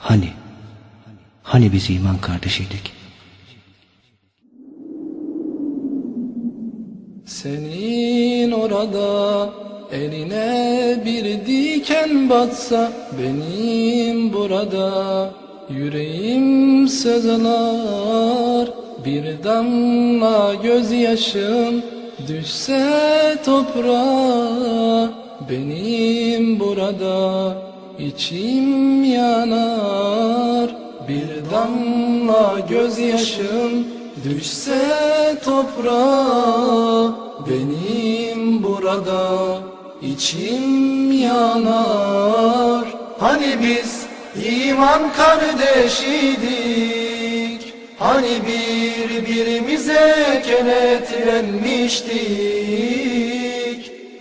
Hani? Hani biz iman kardeşiydik? Senin orada eline bir diken batsa benim burada yüreğim sızlar bir damla gözyaşım düşse toprağa benim burada içim yanar bir damla gözyaşım düşse toprağa benim burada içim yanar. Hani biz iman kardeşiydik Hani birbirimize kenetlenmiştik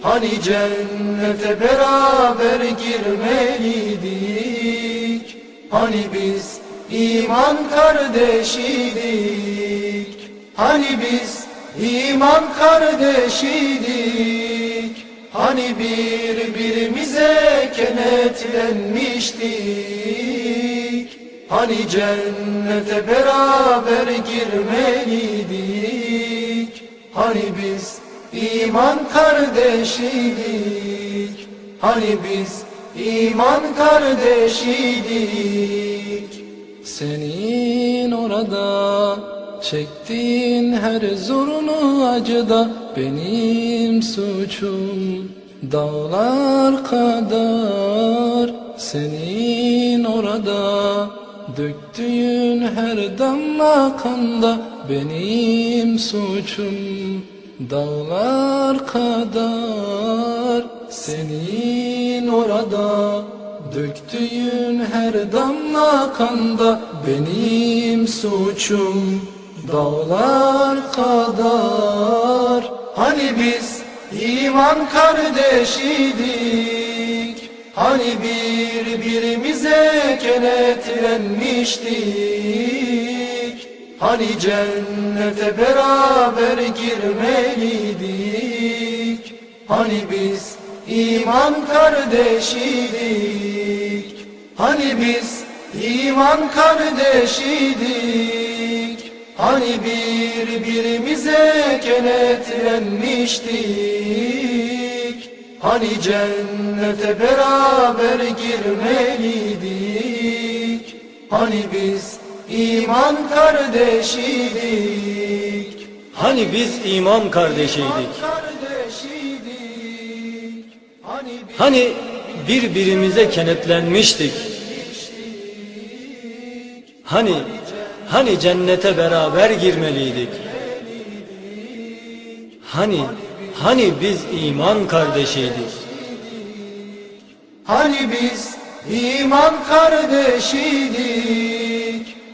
Hani cennete beraber girmeliydik. Hani biz iman kardeşiydik. Hani biz iman kardeşiydik. Hani birbirimize kenetlenmiştik. Hani cennete beraber girmeliydik. Hani biz iman kardeşiydik. Hani biz iman kardeşiydik. Senin orada çektiğin her zorunu acıda Benim suçum dağlar kadar. Senin orada döktüğün her damla kanda Benim suçum dağlar kadar Senin orada Döktüğün her damla kanda benim suçum. Dağlar kadar Hani biz iman kardeşiydik Hani birbirimize kenetlenmiştik Hani cennete beraber girmeliydik? Hani biz iman kardeşiydik? Hani biz iman kardeşiydik? Hani birbirimize kenetlenmiştik? Hani cennete beraber girmeliydik? Hani biz iman kardeşiydik Hani biz iman kardeşiydik. Hani Hani birbirimize kenetlenmiştik. Hani hani cennete beraber girmeliydik. Hani hani biz iman kardeşiydik. Hani biz iman kardeşiydik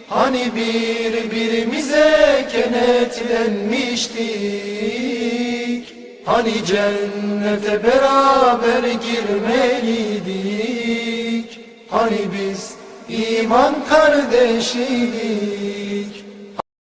Hani birbirimize kenetlenmiştik Hani cennete beraber girmeliydik? Hani biz iman kardeşiydik